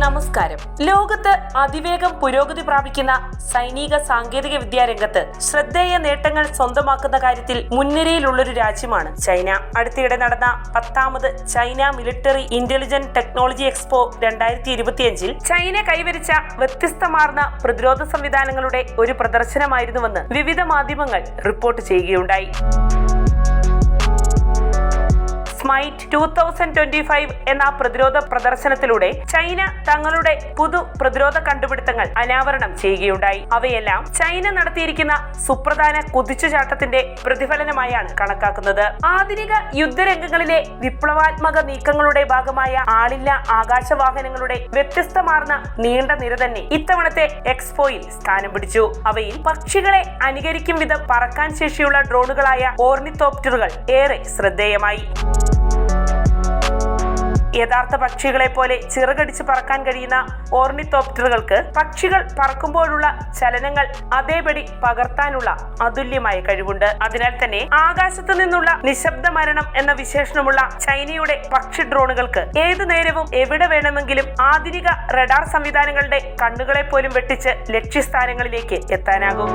നമസ്കാരം. ലോകത്ത് അതിവേഗം പുരോഗതി പ്രാപിക്കുന്ന സൈനിക സാങ്കേതിക വിദ്യാ രംഗത്ത് ശ്രദ്ധേയ നേട്ടങ്ങൾ സ്വന്തമാക്കുന്ന കാര്യത്തിൽ മുൻനിരയിലുള്ളൊരു രാജ്യമാണ് ചൈന. അടുത്തിടെ നടന്ന പത്താമത് China military intelligent technology expo രണ്ടായിരത്തി ഇരുപത്തിയഞ്ചിൽ ചൈന കൈവരിച്ച വ്യത്യസ്തമാർന്ന പ്രതിരോധ സംവിധാനങ്ങളുടെ ഒരു പ്രദർശനമായിരുന്നുവെന്ന് വിവിധ മാധ്യമങ്ങൾ റിപ്പോർട്ട് ചെയ്യുകയുണ്ടായി. Smite two thousand twenty five എന്ന പ്രതിരോധ പ്രദർശനത്തിലൂടെ ചൈന തങ്ങളുടെ പുതു പ്രതിരോധ കണ്ടുപിടുത്തങ്ങൾ അനാവരണം ചെയ്യുകയുണ്ടായി. അവയെല്ലാം ചൈന നടത്തിയിരിക്കുന്ന സുപ്രധാന കുതിച്ചുചാട്ടത്തിന്റെ പ്രതിഫലനമായാണ് കണക്കാക്കുന്നത്. ആധുനിക യുദ്ധരംഗങ്ങളിലെ വിപ്ലവാത്മക നീക്കങ്ങളുടെ ഭാഗമായ ആളില്ല ആകാശവാഹനങ്ങളുടെ വ്യത്യസ്തമാർന്ന നീണ്ട നിര തന്നെ ഇത്തവണത്തെ എക്സ്പോയിൽ സ്ഥാനം പിടിച്ചു. അവയിൽ പക്ഷികളെ അനുകരിക്കും വിധം പറക്കാൻ ശേഷിയുള്ള ഡ്രോണുകളായ ഓർണിത്തോപ്റ്ററുകൾ ഏറെ ശ്രദ്ധേയമായി. യഥാർത്ഥ പക്ഷികളെ പോലെ ചിറകടിച്ച് പറക്കാൻ കഴിയുന്ന ഓർണിത്തോപ്റ്ററുകൾക്ക് പക്ഷികൾ പറക്കുമ്പോഴുള്ള ചലനങ്ങൾ അതേപടി പകർത്താനുള്ള അതുല്യമായ കഴിവുണ്ട്. അതിനാൽ തന്നെ ആകാശത്തു നിന്നുള്ള നിശബ്ദ മരണം എന്ന വിശേഷണമുള്ള ചൈനയുടെ പക്ഷി ഡ്രോണുകൾക്ക് ഏതു നേരവും എവിടെ വേണമെങ്കിലും ആധുനിക റഡാർ സംവിധാനങ്ങളുടെ കണ്ണുകളെ പോലും വെട്ടിച്ച് ലക്ഷ്യസ്ഥാനങ്ങളിലേക്ക് എത്താനാകും.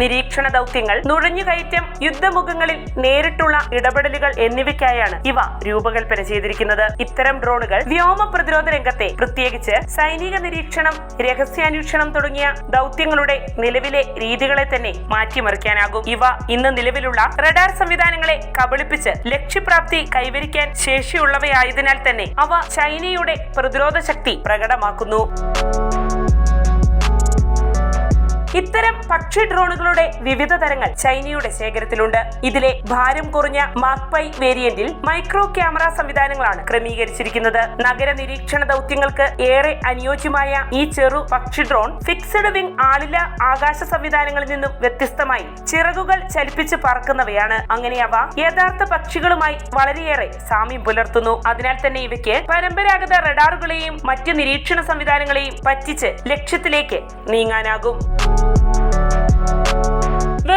നിരീക്ഷണ ദൗത്യങ്ങൾ നുഴഞ്ഞുകയറ്റം യുദ്ധമുഖങ്ങളിൽ നേരിട്ടുള്ള ഇടപെടലുകൾ എന്നിവയ്ക്കായാണ് ഇവ രൂപകൽപ്പന ചെയ്തിരിക്കുന്നത്. ഇത്തരം ഡ്രോണുകൾ വ്യോമ പ്രതിരോധ രംഗത്തെ പ്രത്യേകിച്ച് സൈനിക നിരീക്ഷണം രഹസ്യാന്വേഷണം തുടങ്ങിയ ദൗത്യങ്ങളുടെ നിലവിലെ രീതികളെ തന്നെ മാറ്റിമറിക്കാനാകും. ഇവ ഇന്ന് നിലവിലുള്ള റഡാർ സംവിധാനങ്ങളെ കബളിപ്പിച്ച് ലക്ഷ്യപ്രാപ്തി കൈവരിക്കാൻ ശേഷിയുള്ളവയായതിനാൽ തന്നെ അവ ചൈനയുടെ പ്രതിരോധ ശക്തി പ്രകടമാക്കുന്നു. ഇത്തരം പക്ഷി ഡ്രോണുകളുടെ വിവിധ തരങ്ങൾ ചൈനയുടെ ശേഖരത്തിലുണ്ട്. ഇതിലെ ഭാരം കുറഞ്ഞ മാക്പൈ വേരിയന്റിൽ മൈക്രോ ക്യാമറ സംവിധാനങ്ങളാണ് ക്രമീകരിച്ചിരിക്കുന്നത്. നഗര നിരീക്ഷണ ദൗത്യങ്ങൾക്ക് ഏറെ അനുയോജ്യമായ ഈ ചെറു പക്ഷി ഡ്രോൺ ഫിക്സഡ് വിംഗ് ആളില്ല ആകാശ സംവിധാനങ്ങളിൽ നിന്നും വ്യത്യസ്തമായി ചിറകുകൾ ചലിപ്പിച്ച് പറക്കുന്നവയാണ്. അങ്ങനെ അവ യഥാർത്ഥ പക്ഷികളുമായി വളരെയേറെ സാമ്യം പുലർത്തുന്നു. അതിനാൽ തന്നെ ഇവയ്ക്ക് പരമ്പരാഗത റഡാറുകളെയും മറ്റ് നിരീക്ഷണ സംവിധാനങ്ങളെയും പറ്റിച്ച് ലക്ഷ്യത്തിലേക്ക് നീങ്ങാനാകും.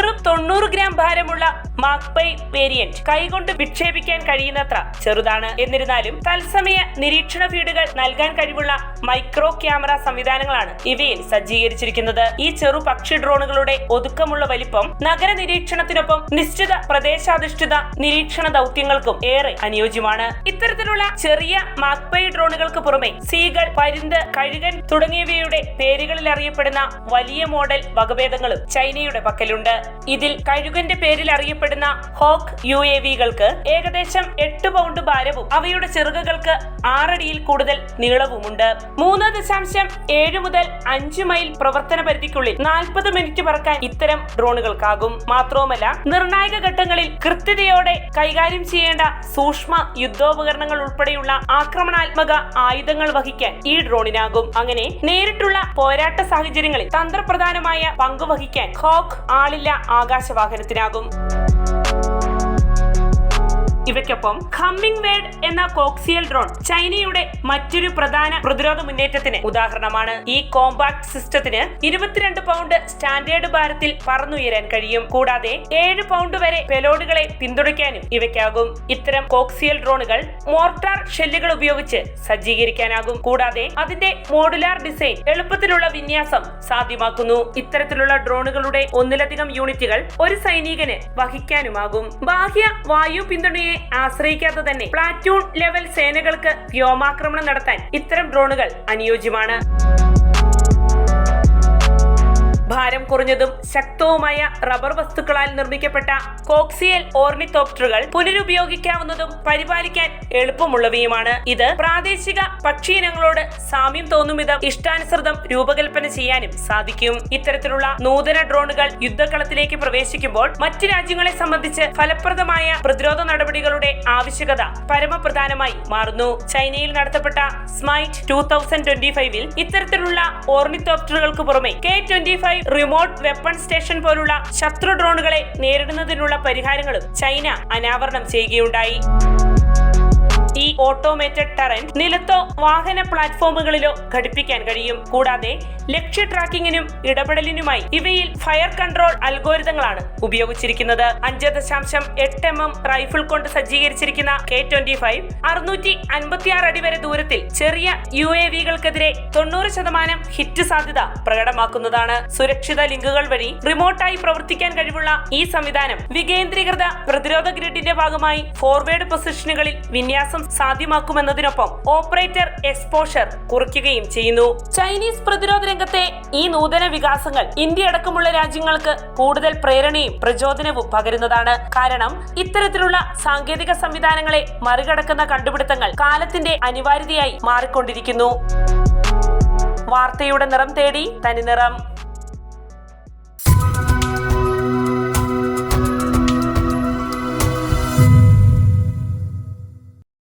വെറും തൊണ്ണൂറ് ഗ്രാം ഭാരമുള്ള മാക്പൈ വേരിയന്റ് കൈകൊണ്ട് വിക്ഷേപിക്കാൻ കഴിയുന്നത്ര ചെറുതാണ്. എന്നിരുന്നാലും തത്സമയ നിരീക്ഷണ ഫീഡുകൾ നൽകാൻ കഴിവുള്ള മൈക്രോ ക്യാമറ സംവിധാനങ്ങളാണ് ഇവയിൽ സജ്ജീകരിച്ചിരിക്കുന്നത്. ഈ ചെറു പക്ഷി ഡ്രോണുകളുടെ ഒതുക്കമുള്ള വലിപ്പം നഗര നിരീക്ഷണത്തിനൊപ്പം നിശ്ചിത പ്രദേശാധിഷ്ഠിത നിരീക്ഷണ ദൗത്യങ്ങൾക്കും ഏറെ അനുയോജ്യമാണ്. ഇത്തരത്തിലുള്ള ചെറിയ മാക്പൈ ഡ്രോണുകൾക്ക് പുറമെ സീകൾ പരുന്ത് കഴുകൻ തുടങ്ങിയവയുടെ പേരുകളിൽ അറിയപ്പെടുന്ന വലിയ മോഡൽ വകഭേദങ്ങളും ചൈനയുടെ പക്കലുണ്ട്. ഇതിൽ കഴുകന്റെ പേരിൽ അറിയപ്പെടുന്ന ഹോക്ക് യു എ വികൾക്ക് ഏകദേശം എട്ട് പൗണ്ട് ഭാരവും അവയുടെ ചിറകുകൾക്ക് ആറടിയിൽ കൂടുതൽ നീളവുമുണ്ട്. മൂന്ന് ദശാംശം ഏഴ് മുതൽ അഞ്ച് മൈൽ പ്രവർത്തന പരിധിക്കുള്ളിൽ നാൽപ്പത് മിനിറ്റ് പറക്കാൻ ഇത്തരം ഡ്രോണുകൾക്കാകും. മാത്രവുമല്ല നിർണായക ഘട്ടങ്ങളിൽ കൃത്യതയോടെ കൈകാര്യം ചെയ്യേണ്ട സൂക്ഷ്മ യുദ്ധോപകരണങ്ങൾ ഉൾപ്പെടെയുള്ള ആക്രമണാത്മക ആയുധങ്ങൾ വഹിക്കാൻ ഈ ഡ്രോണിനാകും. അങ്ങനെ നേരിട്ടുള്ള പോരാട്ട സാഹചര്യങ്ങളിൽ തന്ത്രപ്രധാനമായ പങ്കുവഹിക്കാൻ ഹോക്ക് ആളില്ല ആകാശവാഹനത്തിനാകും. ഇവയ്ക്കൊപ്പം ഹമ്മിംഗ് വേഡ് എന്ന കോക്സിയൽ ഡ്രോൺ ചൈനയുടെ മറ്റൊരു പ്രധാന പ്രതിരോധ മുന്നേറ്റത്തിന് ഉദാഹരണമാണ് ഈ കോമ്പാക്ട് സിസ്റ്റത്തിന് ഇരുപത്തിരണ്ട് പൗണ്ട് സ്റ്റാൻഡേർഡ് ഭാരത്തിൽ പറന്നുയരാൻ കഴിയും. കൂടാതെ ഏഴ് പൗണ്ട് വരെ പെലോഡുകളെ പിന്തുണയ്ക്കാനും ഇവയ്ക്കാകും. ഇത്തരം കോക്സിയൽ ഡ്രോണുകൾ മോർട്ടാർ ഷെല്ലുകൾ ഉപയോഗിച്ച് സജ്ജീകരിക്കാനാകും. കൂടാതെ അതിന്റെ മോഡുലാർ ഡിസൈൻ എളുപ്പത്തിലുള്ള വിന്യാസം സാധ്യമാക്കുന്നു. ഇത്തരത്തിലുള്ള ഡ്രോണുകളുടെ ഒന്നിലധികം യൂണിറ്റുകൾ ഒരു സൈനികന് വഹിക്കാനുമാകും. ബാഹ്യ വായു പിന്തുണയെ ആശ്രയിക്കാതെ തന്നെ പ്ലാറ്റൂൺ ലെവൽ സേനകൾക്ക് വ്യോമാക്രമണം നടത്താൻ ഇത്തരം ഡ്രോണുകൾ അനുയോജ്യമാണ്. ഭാരം കുറഞ്ഞതും ശക്തവുമായ റബ്ബർ വസ്തുക്കളാൽ നിർമ്മിക്കപ്പെട്ട കോക്സിയൽ ഓർണിത്തോപ്റ്ററുകൾ പുനരുപയോഗിക്കാവുന്നതും പരിപാലിക്കാൻ എളുപ്പമുള്ളവയുമാണ്. ഇത് പ്രാദേശിക പക്ഷിയിനങ്ങളോട് സാമ്യം തോന്നും വിധം ഇഷ്ടാനുസൃതം രൂപകൽപ്പന ചെയ്യാനും സാധിക്കും. ഇത്തരത്തിലുള്ള നൂതന ഡ്രോണുകൾ യുദ്ധക്കളത്തിലേക്ക് പ്രവേശിക്കുമ്പോൾ മറ്റ് രാജ്യങ്ങളെ സംബന്ധിച്ച് ഫലപ്രദമായ പ്രതിരോധ നടപടികളുടെ ആവശ്യകത പരമപ്രധാനമായി മാറുന്നു. ചൈനയിൽ നടത്തപ്പെട്ട സ്മൈറ്റ് ടൂ തൗസൻഡ് ട്വന്റി ഫൈവിൽ ഇത്തരത്തിലുള്ള ഓർണിത്തോപ്റ്ററുകൾക്ക് പുറമെ K twenty five remote weapon station പോലുള്ള ശത്രു ഡ്രോണുകളെ നേരിടുന്നതിനുള്ള പരിഹാരങ്ങളും ചൈന അനാവരണം ചെയ്യുകയുണ്ടായി. ഓട്ടോമേറ്റഡ് ടറൻ നിലത്തോ വാഹന പ്ലാറ്റ്ഫോമുകളിലോ ഘടിപ്പിക്കാൻ കഴിയും. കൂടാതെ ലക്ഷ്യ ട്രാക്കിങ്ങിനും ഇടപെടലിനുമായി ഇവയിൽ ഫയർ കൺട്രോൾ അൽഗോരിതങ്ങളാണ് ഉപയോഗിച്ചിരിക്കുന്നത്. അഞ്ച് ദശാംശം എട്ട് എം എം റൈഫിൾ കൊണ്ട് സജ്ജീകരിച്ചിരിക്കുന്ന കെ ട്വന്റി ഫൈവ് അറുന്നൂറ്റി അൻപത്തിയാറ് അടി വരെ ദൂരത്തിൽ ചെറിയ യു എ വികൾക്കെതിരെ തൊണ്ണൂറ് ശതമാനം ഹിറ്റ് സാധ്യത പ്രകടമാക്കുന്നതാണ്. സുരക്ഷിത ലിങ്കുകൾ വഴി റിമോട്ടായി പ്രവർത്തിക്കാൻ കഴിവുള്ള ഈ സംവിധാനം വികേന്ദ്രീകൃത പ്രതിരോധ ഗ്രിഡിന്റെ ഭാഗമായി ഫോർവേഡ് പൊസിഷനുകളിൽ വിന്യാസം സാധ്യമാക്കുമെന്നതിനൊപ്പം ഓപ്പറേറ്റർ എക്സ്പോഷർ കുറയ്ക്കുകയും ചെയ്യുന്നു. ചൈനീസ് പ്രതിരോധ രംഗത്തെ ഈ നൂതന വികാസങ്ങൾ ഇന്ത്യ അടക്കമുള്ള രാജ്യങ്ങൾക്ക് കൂടുതൽ പ്രേരണയും പ്രചോദനവും പകരുന്നതാണ്. കാരണം ഇത്തരത്തിലുള്ള സാങ്കേതിക സംവിധാനങ്ങളെ മറികടക്കുന്ന കണ്ടുപിടുത്തങ്ങൾ കാലത്തിന്റെ അനിവാര്യതയായി മാറിക്കൊണ്ടിരിക്കുന്നു. വാർത്തയുടെ നിറം തേടി തനിനിറം